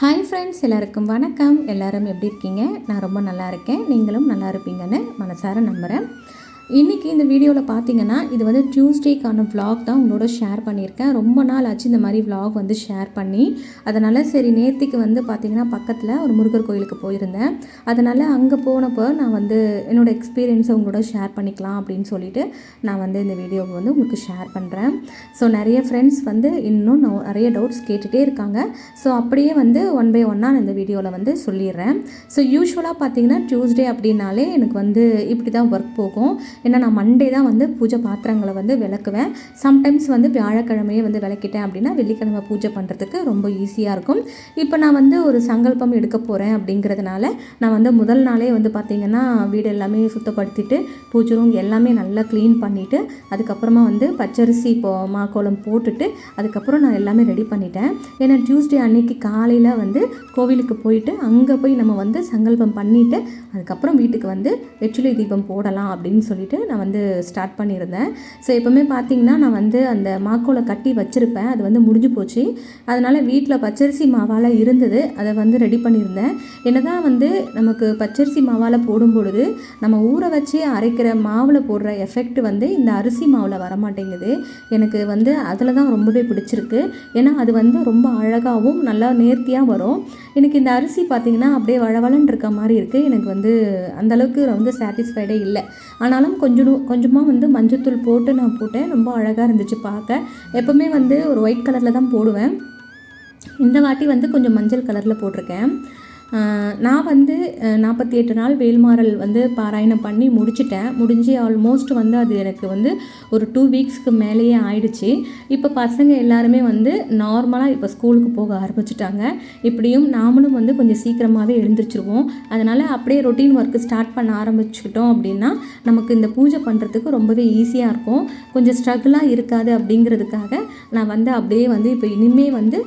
Hi friends எல்லாருக்கும் வணக்கம். எல்லாரும் எப்படி இருக்கீங்க? நான் ரொம்ப நல்லா இருக்கேன். நீங்களும் நல்லா இருப்பீங்கன்னு மனசார நம்புகிறேன் இன்றைக்கி இந்த வீடியோவில் பார்த்தீங்கன்னா இது வந்து டியூஸ்டேக்கான விலாக் தான் உங்களோட ஷேர் பண்ணியிருக்கேன். ரொம்ப நாள் ஆச்சு இந்த மாதிரி விலாக் வந்து ஷேர் பண்ணி. அதனால் சரி நேற்றுக்கு வந்து பார்த்திங்கன்னா பக்கத்தில் ஒரு முருகர் கோயிலுக்கு போயிருந்தேன். அதனால் அங்கே போனப்போ நான் வந்து என்னோடய எக்ஸ்பீரியன்ஸை உங்களோட ஷேர் பண்ணிக்கலாம் அப்படின்னு சொல்லிட்டு நான் வந்து இந்த வீடியோவை வந்து உங்களுக்கு ஷேர் பண்ணுறேன் ஸோ நிறைய ஃப்ரெண்ட்ஸ் வந்து இன்னும் நிறைய டவுட்ஸ் கேட்டுகிட்டே இருக்காங்க. ஸோ அப்படியே வந்து ஒன் பை ஒன்னாக நான் இந்த வீடியோவில் வந்து சொல்லிடுறேன். ஸோ யூஸ்வலாக பார்த்தீங்கன்னா டியூஸ்டே அப்படின்னாலே எனக்கு வந்து இப்படி தான் ஒர்க் போகும். ஏன்னா நான் மண்டே தான் வந்து பூஜை பாத்திரங்களை வந்து விளக்குவேன். சம்டைம்ஸ் வந்து வியாழக்கிழமையே வந்து விளக்கிட்டேன் அப்படின்னா வெள்ளிக்கிழமை பூஜை பண்ணுறதுக்கு ரொம்ப ஈஸியாக இருக்கும். இப்போ நான் வந்து ஒரு சங்கல்பம் எடுக்க போகிறேன் அப்படிங்கிறதுனால நான் வந்து முதல் நாளே வந்து பார்த்திங்கன்னா வீடு எல்லாமே சுத்தப்படுத்திட்டு பூஜை ரூம் எல்லாமே நல்லா க்ளீன் பண்ணிவிட்டு அதுக்கப்புறமா வந்து பச்சரிசி இப்போ மாக்கோலம் போட்டுட்டு அதுக்கப்புறம் நான் எல்லாமே ரெடி பண்ணிட்டேன். ஏன்னா டியூஸ்டே அன்னைக்கு காலையில் வந்து கோவிலுக்கு போயிட்டு அங்கே போய் நம்ம வந்து சங்கல்பம் பண்ணிவிட்டு அதுக்கப்புறம் வீட்டுக்கு வந்து வெற்றிலை தீபம் போடலாம் அப்படின்னு சொல்லி சொல்லிவிட்டு நான் வந்து ஸ்டார்ட் பண்ணியிருந்தேன். ஸோ எப்போவுமே பார்த்திங்கன்னா நான் வந்து அந்த மாக்கோலை கட்டி வச்சுருப்பேன். அது வந்து முடிஞ்சு போச்சு. அதனால் வீட்டில் பச்சரிசி மாவால் இருந்தது. அதை வந்து ரெடி பண்ணியிருந்தேன். என்னதான் வந்து நமக்கு பச்சரிசி மாவால் போடும் பொழுது நம்ம ஊற வச்சு அரைக்கிற மாவில் போடுற எஃபெக்ட் வந்து இந்த அரிசி மாவில் வரமாட்டேங்குது. எனக்கு வந்து அதில் தான் ரொம்பவே பிடிச்சிருக்கு. ஏன்னா அது வந்து ரொம்ப அழகாகவும் நல்லா நேர்த்தியாக வரும். எனக்கு இந்த அரிசி பார்த்திங்கன்னா அப்படியே வளவளன்னு இருக்க மாதிரி இருக்குது எனக்கு வந்து அந்தளவுக்கு வந்து சாட்டிஸ்ஃபைடே இல்லை. ஆனாலும் கொஞ்சம் கொஞ்சமாக வந்து மஞ்சத்தூள் போட்டு நான் போட்டேன். ரொம்ப அழகாக இருந்துச்சு பார்க்க. எப்போவுமே வந்து ஒரு ஒயிட் கலரில் தான் போடுவேன். இந்த வாட்டி வந்து கொஞ்சம் மஞ்சள் கலரில் போட்டிருக்கேன். நான் வந்து நாற்பத்தி எட்டு நாள் வேல்மாறல் வந்து பாராயணம் பண்ணி முடிச்சிட்டேன். முடிஞ்சு ஆல்மோஸ்ட் வந்து அது எனக்கு வந்து ஒரு டூ வீக்ஸ்க்கு மேலேயே ஆயிடுச்சு. இப்போ பசங்க எல்லாருமே வந்து நார்மலாக இப்போ ஸ்கூலுக்கு போக ஆரம்பிச்சிட்டாங்க. இப்படியும் நாமளும் வந்து கொஞ்சம் சீக்கிரமாகவே எழுந்திரிச்சிருவோம். அதனால் அப்படியே ரொட்டீன் ஒர்க்கு ஸ்டார்ட் பண்ண ஆரம்பிச்சுக்கிட்டோம் அப்படின்னா நமக்கு இந்த பூஜை பண்ணுறதுக்கு ரொம்பவே ஈஸியாக இருக்கும். கொஞ்சம் ஸ்ட்ரகிளாக இருக்காது அப்படிங்கிறதுக்காக நான் வந்து அப்படியே வந்து இப்போ இனிமே வந்து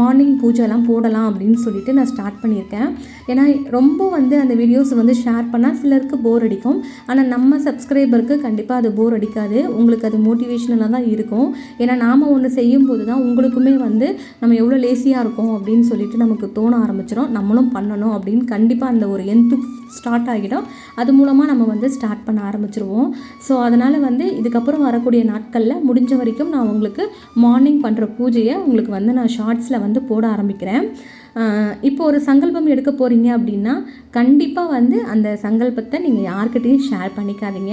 மார்னிங் பூஜைலாம் போடலாம் அப்படின்னு சொல்லிட்டு நான் ஸ்டார்ட் பண்ணியிருக்கேன். ஏன்னா ரொம்ப வந்து அந்த வீடியோஸ் வந்து ஷேர் பண்ணால் சிலருக்கு போர் அடிக்கும். ஆனால் நம்ம சப்ஸ்கிரைபருக்கு கண்டிப்பாக அது போர் அடிக்காது. உங்களுக்கு அது மோட்டிவேஷனலாக தான் இருக்கும். ஏன்னா நாம் ஒன்று செய்யும்போது தான் உங்களுக்குமே வந்து நம்ம எவ்வளோ லேசியாக இருக்கோம் அப்படின்னு சொல்லிட்டு நமக்கு தோண ஆரம்பிச்சிடும் நம்மளும் பண்ணணும் அப்படின்னு கண்டிப்பாக அந்த ஒரு எந்து ஸ்டார்ட் ஆகிடும். அது மூலமாக நம்ம வந்து ஸ்டார்ட் பண்ண ஆரம்பிச்சிருவோம். ஸோ அதனால் வந்து இதுக்கப்புறம் வரக்கூடிய நாட்களில் முடிஞ்ச வரைக்கும் நான் உங்களுக்கு மார்னிங் பண்ணுற பூஜையை உங்களுக்கு வந்து நான் ஷார்ட்ஸில் வந்து போட ஆரம்பிக்கிறேன். இப்போ ஒரு சங்கல்பம் எடுக்க போகிறீங்க அப்படின்னா கண்டிப்பாக வந்து அந்த சங்கல்பத்தை நீங்கள் யார்கிட்டையும் ஷேர் பண்ணிக்காதீங்க.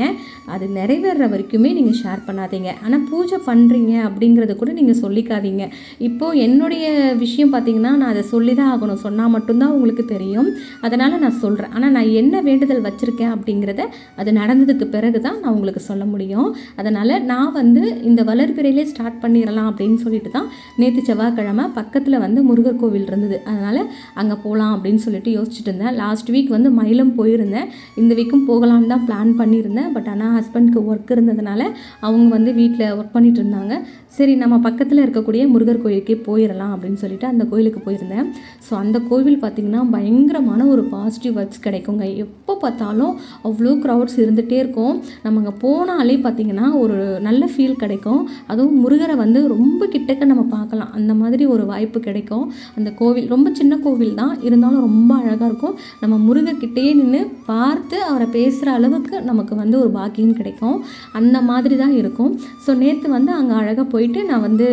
அது நிறைவேற வரைக்குமே நீங்கள் ஷேர் பண்ணாதீங்க. ஆனால் பூஜை பண்ணுறீங்க அப்படிங்கிறத கூட நீங்கள் சொல்லிக்காதீங்க. இப்போது என்னுடைய விஷயம் பார்த்தீங்கன்னா நான் அதை சொல்லி தான் ஆகணும். சொன்னால் மட்டும்தான் உங்களுக்கு தெரியும். அதனால் நான் சொல்கிறேன் ஆனால் நான் என்ன வேண்டுதல் வச்சுருக்கேன் அப்படிங்கிறத அது நடந்ததுக்கு பிறகு தான் நான் உங்களுக்கு சொல்ல முடியும். அதனால் நான் வந்து இந்த வளர்பிறையிலே ஸ்டார்ட் பண்ணிடலாம் அப்படின்னு சொல்லிட்டு தான் நேற்று செவ்வாய்க்கிழமை பக்கத்தில் வந்து முருகர் கோவில் இருந்தது. அதனால் அங்கே போகலாம் அப்படின்னு சொல்லிட்டு யோசிச்சுட்டு இருந்தேன். லாஸ்ட் வீக் வந்து மயிலம் போயிருந்தேன். இந்த வீக்கும் போகலான்னு தான் பிளான் பண்ணியிருந்தேன். பட் ஆனால் ஹஸ்பண்ட்க்கு ஒர்க் இருந்ததுனால அவங்க வந்து வீட்டில் ஒர்க் பண்ணிட்டு இருந்தாங்க. சரி நம்ம பக்கத்தில் இருக்கக்கூடிய முருகர் கோயிலுக்கே போயிடலாம் அப்படின்னு சொல்லிட்டு அந்த கோயிலுக்கு போயிருந்தேன். ஸோ அந்த கோவில் பார்த்திங்கன்னா பயங்கரமான ஒரு பாசிட்டிவ் வைப்ஸ் கிடைக்குங்க. எப்போ பார்த்தாலும் அவ்வளோ க்ரௌட்ஸ் இருந்துகிட்டே இருக்கும். நம்ம அங்கே போனாலே பார்த்திங்கன்னா ஒரு நல்ல ஃபீல் கிடைக்கும். அதுவும் முருகரை வந்து ரொம்ப கிட்டக்க நம்ம பார்க்கலாம். அந்த மாதிரி ஒரு வாய்ப்பு கிடைக்கும். அந்த கோவில் ரொம்ப ரொம்ப சின்ன கோவில் தான். இருந்தாலும் ரொம்ப அழகாக இருக்கும். நம்ம முருகர்கிட்டயே நின்று பார்த்து அவரை பேசுகிற அளவுக்கு நமக்கு வந்து ஒரு பாக்கியம் கிடைக்கும். அந்த மாதிரி தான் இருக்கும். ஸோ நேற்று வந்து அங்கே அழகாக போயிட்டு நான் வந்து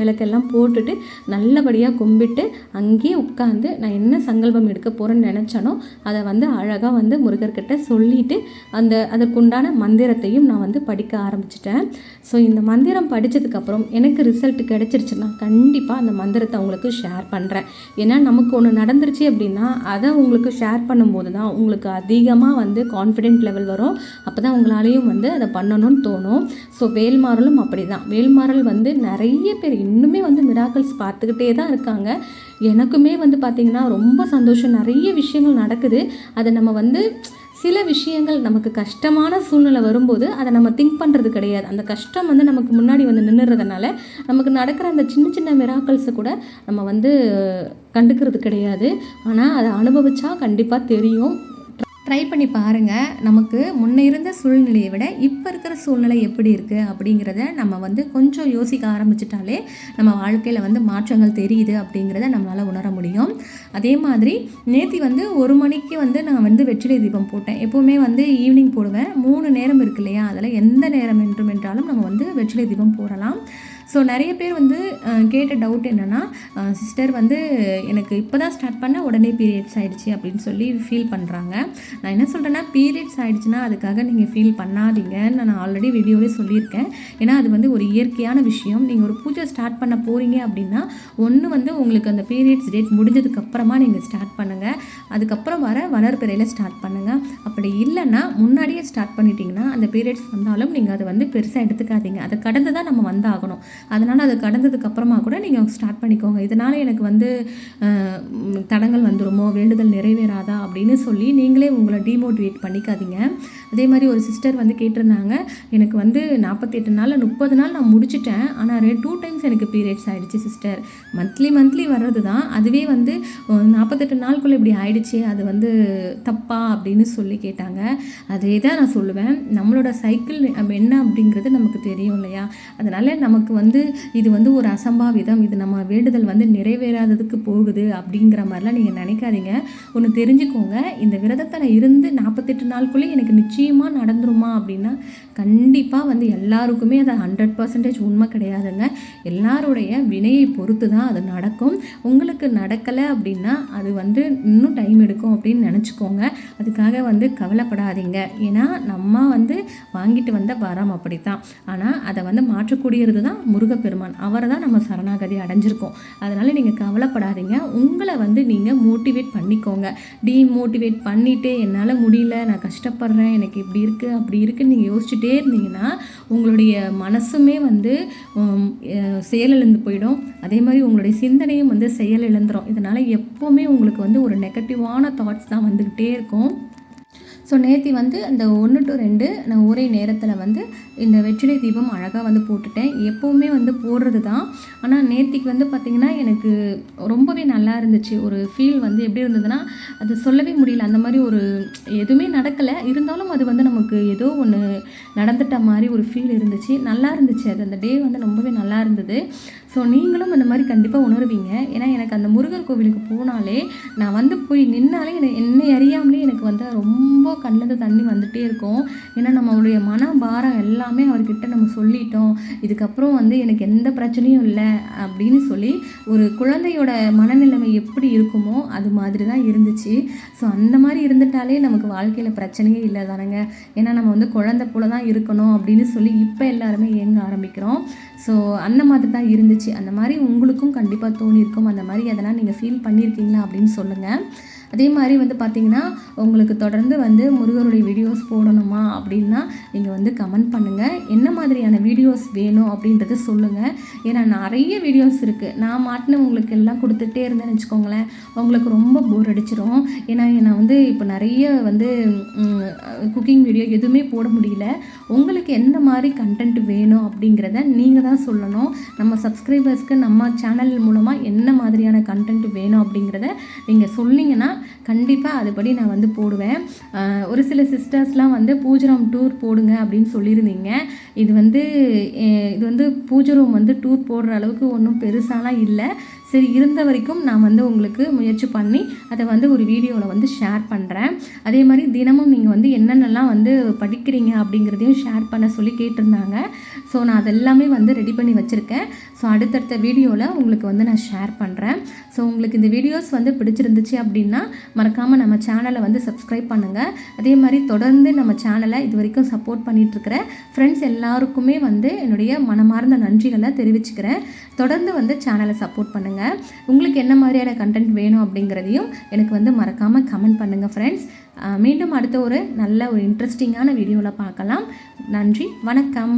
விளக்கெல்லாம் போட்டுட்டு நல்லபடியாக கும்பிட்டு அங்கேயே உட்காந்து நான் என்ன சங்கல்பம் எடுக்க போகிறேன்னு நினச்சனோ அதை வந்து அழகாக வந்து முருகர்கிட்ட சொல்லிட்டு அந்த அதற்குண்டான மந்திரத்தையும் நான் வந்து படிக்க ஆரம்பிச்சிட்டேன். ஸோ இந்த மந்திரம் படித்ததுக்கப்புறம் எனக்கு ரிசல்ட் கிடச்சிருச்சுன்னா கண்டிப்பாக அந்த மந்திரத்தை உங்களுக்கு ஷேர் பண்ணுறேன் ஏன்னா நமக்கு ஒன்று நடந்துருச்சு அப்படின்னா அதை உங்களுக்கு ஷேர் பண்ணும்போது தான் உங்களுக்கு அதிகமாக வந்து கான்ஃபிடென்ட் லெவல் வரும். அப்போ தான் உங்களாலேயும் வந்து அதை பண்ணணும்னு தோணும். ஸோ வேல்மாறலும் அப்படி தான் வேல்மாறல் வந்து நிறைய பேர் இன்னுமே வந்து மிராக்கல்ஸ் பார்த்துக்கிட்டே தான் இருக்காங்க. எனக்குமே வந்து பார்த்திங்கன்னா ரொம்ப சந்தோஷம். நிறைய விஷயங்கள் நடக்குது. அதை நம்ம வந்து சில விஷயங்கள் நமக்கு கஷ்டமான சூழ்நிலை வரும்போது அதை நம்ம திங்க் பண்ணுறது கிடையாது. அந்த கஷ்டம் வந்து நமக்கு முன்னாடி வந்து நின்றுறதுனால நமக்கு நடக்கிற அந்த சின்ன சின்ன மிராக்கல்ஸை கூட நம்ம வந்து கண்டுக்கிறது கிடையாது. ஆனால் அதை அனுபவித்தா கண்டிப்பாக தெரியும். ட்ரை பண்ணி பாருங்கள் நமக்கு முன்ன இருந்த சூழ்நிலையை விட இப்போ இருக்கிற சூழ்நிலை எப்படி இருக்குது அப்படிங்கிறத நம்ம வந்து கொஞ்சம் யோசிக்க ஆரம்பிச்சிட்டாலே நம்ம வாழ்க்கையில் வந்து மாற்றங்கள் தெரியுது அப்படிங்கிறத நம்மளால் உணர முடியும். அதே மாதிரி நேத்தி வந்து ஒரு மணிக்கு வந்து நான் வந்து வெற்றிலை தீபம் போட்டேன். எப்போவுமே வந்து ஈவினிங் போடுவேன். மூணு நேரம் இருக்கு இல்லையா? அதில் எந்த நேரம் என்றும் என்றாலும் நம்ம வந்து வெற்றிலை தீபம் போடலாம். ஸோ நிறைய பேர் வந்து கேட்ட டவுட் என்னென்னா சிஸ்டர் வந்து எனக்கு இப்போ தான் ஸ்டார்ட் பண்ண உடனே பீரியட்ஸ் ஆகிடுச்சி அப்படின்னு சொல்லி ஃபீல் பண்ணுறாங்க நான் என்ன சொல்கிறேன்னா பீரியட்ஸ் ஆகிடுச்சுன்னா அதுக்காக நீங்கள் ஃபீல் பண்ணாதீங்கன்னு நான் ஆல்ரெடி வீடியோவே சொல்லியிருக்கேன். ஏன்னா அது வந்து ஒரு இயற்கையான விஷயம். நீங்கள் ஒரு பூஜை ஸ்டார்ட் பண்ண போகிறீங்க அப்படின்னா ஒன்று வந்து உங்களுக்கு அந்த பீரியட்ஸ் டேட் முடிஞ்சதுக்கப்புறமா நீங்கள் ஸ்டார்ட் பண்ணுங்கள் அதுக்கப்புறம் வர வளர்பிறையில் ஸ்டார்ட் பண்ணுங்கள் அப்படி இல்லைன்னா முன்னாடியே ஸ்டார்ட் பண்ணிட்டீங்கன்னா அந்த பீரியட்ஸ் வந்தாலும் நீங்கள் அதை வந்து பெருசாக எடுத்துக்காதீங்க. அதை கடந்து தான் நம்ம வந்தாகணும். அதனால் அது கடந்ததுக்கப்புறமா கூட நீங்கள் ஸ்டார்ட் பண்ணிக்கோங்க. இதனால் எனக்கு வந்து தடங்கள் வந்துருமோ? வேண்டுதல் நிறைவேறாதா? அப்படின்னு சொல்லி நீங்களே உங்களை டிமோட்டிவேட் பண்ணிக்காதீங்க. அதே மாதிரி ஒரு சிஸ்டர் வந்து கேட்டிருந்தாங்க எனக்கு வந்து நாற்பத்தெட்டு நாளில் முப்பது நாள் நான் முடிச்சிட்டேன். ஆனால் ரெண்டு டூ டைம்ஸ் எனக்கு பீரியட்ஸ் ஆகிடுச்சு சிஸ்டர் மந்த்லி மந்த்லி வர்றது தான் அதுவே வந்து நாற்பத்தெட்டு நாளுக்குள்ளே இப்படி ஆயிடுச்சு அது வந்து தப்பா அப்படின்னு சொல்லி கேட்டாங்க. அதே தான் நான் சொல்லுவேன். நம்மளோட சைக்கிள் என்ன அப்படிங்கிறது நமக்கு தெரியும் இல்லையா? அதனால் நமக்கு வந்து இது வந்து ஒரு அசம்பாவிதம். இது நம்ம வேண்டுதல் வந்து நிறைவேறாததுக்கு போகுது அப்படிங்கிற மாதிரிலாம் நீங்கள் நினைக்காதீங்க. ஒன்று தெரிஞ்சுக்கோங்க. இந்த விரதத்தில் இருந்து நாற்பத்தெட்டு நாளுக்குள்ளே எனக்கு நிச்சயம் நிச்சயமாக நடந்துருமா அப்படின்னா கண்டிப்பாக வந்து எல்லாருக்குமே அது ஹண்ட்ரட் பர்சன்டேஜ் உண்மை கிடையாதுங்க. எல்லாருடைய வினையை பொறுத்து தான் அது நடக்கும். உங்களுக்கு நடக்கலை அப்படின்னா அது வந்து இன்னும் டைம் எடுக்கும் அப்படின்னு நினச்சிக்கோங்க. அதுக்காக வந்து கவலைப்படாதீங்க. ஏன்னா நம்ம வந்து வாங்கிட்டு வந்த வரம் அப்படி தான் ஆனால் அதை வந்து மாற்றக்கூடியது தான் முருகப்பெருமான். அவரை தான் நம்ம சரணாகதி அடைஞ்சிருக்கோம். அதனால் நீங்கள் கவலைப்படாதீங்க. உங்களை வந்து நீங்கள் மோட்டிவேட் பண்ணிக்கோங்க. டீமோட்டிவேட் பண்ணிவிட்டு என்னால் முடியல. நான் கஷ்டப்படுறேன். எனக்கு இப்படி இருக்குது அப்படி இருக்குன்னு நீங்கள் யோசிச்சுட்டே இருந்தீங்கன்னா உங்களுடைய மனசுமே வந்து செயலிழந்து போயிடும். அதே மாதிரி உங்களுடைய சிந்தனையும் வந்து செயல் இழந்துடும் இதனால் எப்போவுமே உங்களுக்கு வந்து ஒரு நெகட்டிவான தாட்ஸ் தான் வந்துக்கிட்டே இருக்கும். ஸோ நேத்தி வந்து அந்த ஒன்று டு ரெண்டு நான் ஒரே நேரத்தில் வந்து இந்த வெற்றிலை தீபம் அழகாக வந்து போட்டுட்டேன். எப்போவுமே வந்து போடுறது தான். ஆனால் நேத்திக்கு வந்து பார்த்திங்கன்னா எனக்கு ரொம்பவே நல்லா இருந்துச்சு. ஒரு ஃபீல் வந்து எப்படி இருந்ததுன்னா அது சொல்லவே முடியல. அந்த மாதிரி ஒரு எதுவுமே நடக்கலை. இருந்தாலும் அது வந்து நமக்கு ஏதோ ஒன்று நடந்துட்ட மாதிரி ஒரு ஃபீல் இருந்துச்சு. நல்லா இருந்துச்சு. அது அந்த டே வந்து ரொம்பவே நல்லா இருந்தது. ஸோ நீங்களும் அந்த மாதிரி கண்டிப்பாக உணர்வீங்க. ஏன்னா எனக்கு அந்த முருகர் கோவிலுக்கு போனாலே நான் வந்து போய் நின்னாலே எனக்கு என்னை அறியாமலே எனக்கு வந்து ரொம்ப கண்ணில் தண்ணி வந்துகிட்டே இருக்கும். ஏன்னா நம்மளுடைய மன பாரம் எல்லாமே அவர்கிட்ட நம்ம சொல்லிட்டோம். இதுக்கப்புறம் வந்து எனக்கு எந்த பிரச்சனையும் இல்லை அப்படின்னு சொல்லி ஒரு குழந்தையோட மனநிலைமை எப்படி இருக்குமோ அது மாதிரி தான் இருந்துச்சு. ஸோ அந்த மாதிரி இருந்துட்டாலே நமக்கு வாழ்க்கையில் பிரச்சனையே இல்லை தானேங்க. ஏன்னா நம்ம வந்து குழந்தை போல தான் இருக்கணும் அப்படின்னு சொல்லி இப்போ எல்லாருமே இயங்க ஆரம்பிக்கிறோம். ஸோ அந்த மாதிரி தான் இருந்துச்சு. அந்த மாதிரி உங்களுக்கும் கண்டிப்பாக தோணியிருக்கும். அந்த மாதிரி அதெல்லாம் நீங்கள் ஃபீல் பண்ணியிருக்கீங்களா அப்படின்னு சொல்லுங்கள் அதே மாதிரி வந்து பார்த்திங்கன்னா உங்களுக்கு தொடர்ந்து வந்து முருகருடைய வீடியோஸ் போடணுமா அப்படின்னா நீங்கள் வந்து கமெண்ட் பண்ணுங்கள் மாதிரியான வீடியோஸ் வேணும் அப்படின்றத சொல்லுங்கள் ஏன்னா நிறைய வீடியோஸ் இருக்குது நான் மாட்டின உங்களுக்கு எல்லாம் கொடுத்துட்டே இருந்தேன்னு வச்சுக்கோங்களேன். உங்களுக்கு ரொம்ப போர் அடிச்சிடும் ஏன்னா நான் வந்து இப்போ நிறைய வந்து குக்கிங் வீடியோ எதுவுமே போட முடியல. உங்களுக்கு எந்த மாதிரி கண்டென்ட் வேணும் அப்படிங்கிறத நீங்கள் தான் சொல்லணும். நம்ம சப்ஸ்கிரைபர்ஸ்க்கு நம்ம சேனல் மூலமாக என்ன மாதிரியான கண்டென்ட் வேணும் அப்படிங்கிறத நீங்கள் சொன்னீங்கன்னா கண்டிப்பாக அதுபடி நான் வந்து போடுவேன். ஒரு சில சிஸ்டர்ஸ்லாம் வந்து பூஜை டூர் போடுங்க அப்படின்னு சொல்லியிருந்தீங்க. இது வந்து இது வந்து பூஜை ரூம் வந்து டூர் போடுற அளவுக்கு ஒன்றும் பெருசாலாம் இல்லை. சரி இருந்த வரைக்கும் நான் வந்து உங்களுக்கு முயற்சி பண்ணி அதை வந்து ஒரு வீடியோவில் வந்து ஷேர் பண்ணுறேன் அதே மாதிரி தினமும் நீங்கள் வந்து என்னென்னலாம் வந்து படிக்கிறீங்க அப்படிங்கிறதையும் ஷேர் பண்ண சொல்லி கேட்டிருந்தாங்க. ஸோ நான் அதெல்லாமே வந்து ரெடி பண்ணி வச்சுருக்கேன். ஸோ அடுத்தடுத்த வீடியோவில் உங்களுக்கு வந்து நான் ஷேர் பண்ணுறேன் ஸோ உங்களுக்கு இந்த வீடியோஸ் வந்து பிடிச்சிருந்துச்சு அப்படின்னா மறக்காமல் நம்ம சேனலை வந்து சப்ஸ்கிரைப் பண்ணுங்கள் அதே மாதிரி தொடர்ந்து நம்ம சேனலை இது வரைக்கும் சப்போர்ட் பண்ணிகிட்ருக்கிற ஃப்ரெண்ட்ஸ் எல்லாருக்குமே வந்து என்னுடைய மனமார்ந்த நன்றிகளை தெரிவிச்சுக்கிறேன். தொடர்ந்து வந்து சேனலை சப்போர்ட் பண்ணுங்கள் பண்ணுங்கள் உங்களுக்கு என்ன மாதிரியான கண்டென்ட் வேணும் அப்படிங்கிறதையும் எனக்கு வந்து மறக்காமல் கமெண்ட் பண்ணுங்கள் ஃப்ரெண்ட்ஸ் மீண்டும் அடுத்த ஒரு நல்ல ஒரு இன்ட்ரெஸ்டிங்கான வீடியோவில் பார்க்கலாம். நன்றி வணக்கம்.